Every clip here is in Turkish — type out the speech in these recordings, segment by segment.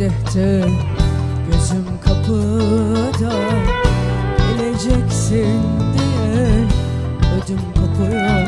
kadehte Gözüm kapıda Geleceksin diye Ödüm kopuyor.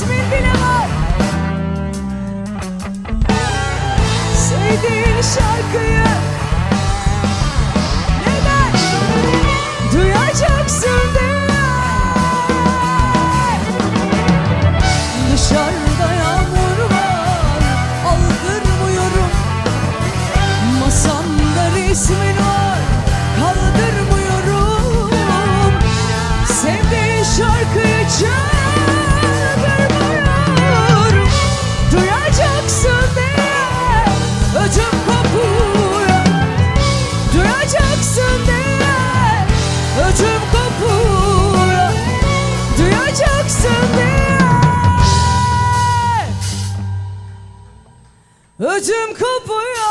resmin bile var. Sevdiğin şarkıyı Öcüm kapıya